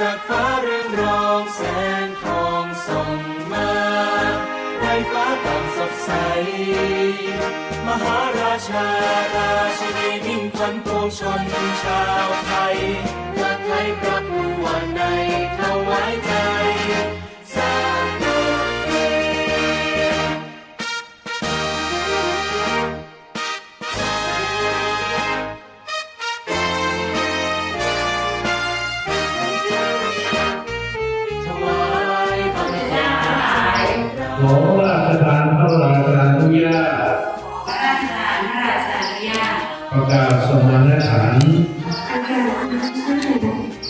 จากฟ้าเรืองรองแสงทองส่องมาในฟ้าต่างสดใส มหาราชาราชินีมิ่งขวัญปวงชนชาวไทย ขอราชทานพระราชานุญาตพระราชทานพระราชานุญาตประกาศสมณฉันท์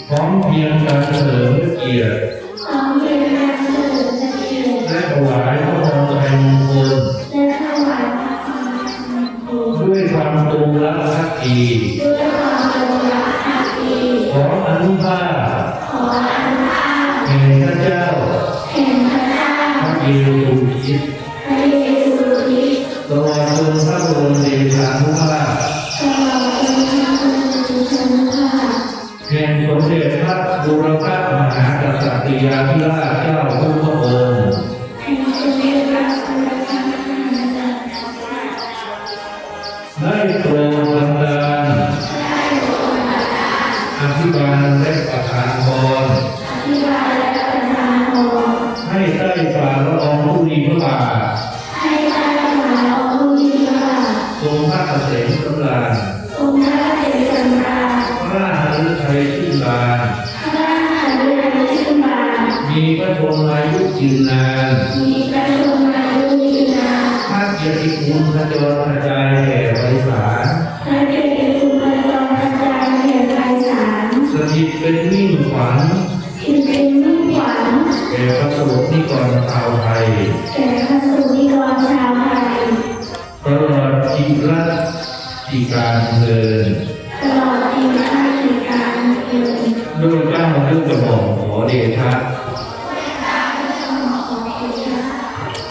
พร้อมเพรียงการเฉลิมพระเกียรติของเรียนกาเฉลิมพระเกียรติและถวายพระพรชัยมงคลและถวายพระพรชัยมงคลด้วยความตรงรักภักดีด้วยความจงรักภักดีขออนุภาพขออนุภาพแห่งพระเจ้า ริสต์พระเยซูคริสต์ตลอดจนพระบรมเดชานุภาพตลอดจนพระบรมชนภาพแห่งสมเด็จพระบุรพมหากษัตริยาธิราชเจ้าทุกพระองค์แห่งสมเด็จพระสัมมาสัมพุทธเจ้าได้โปรดบันดาลอภิบาลและประทานพรอธิบายและประทานพรให้ใต้ฝ่าละออง หฤทัยชื่นบานพระหฤทัยชื่นบานมีพระชนมายุยืนนานมีพระชนมายุยืนนานพระเกียรติคุณพระจรกระจายแห่ไพศาลพระเดชคุณพระจอมพระจารย์แห่งไพศาลสถิตเป็นมิ่งขวัญที่เป็นมิ่งขวัญแก่พระสงฆ์นิกรชาวไทยแก่พระสุนิกรชาวไทยตลอดชีวิตที่การเดินตลอดชีวิตราชการเกิ ดด้วยกล้าด้วยกระหม่อมขอเดชะ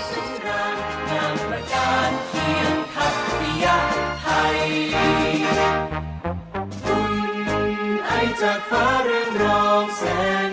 สำราญงามประการเคียงขัตติยะไทยบุญไอจากฟ้าเรืองรองแสง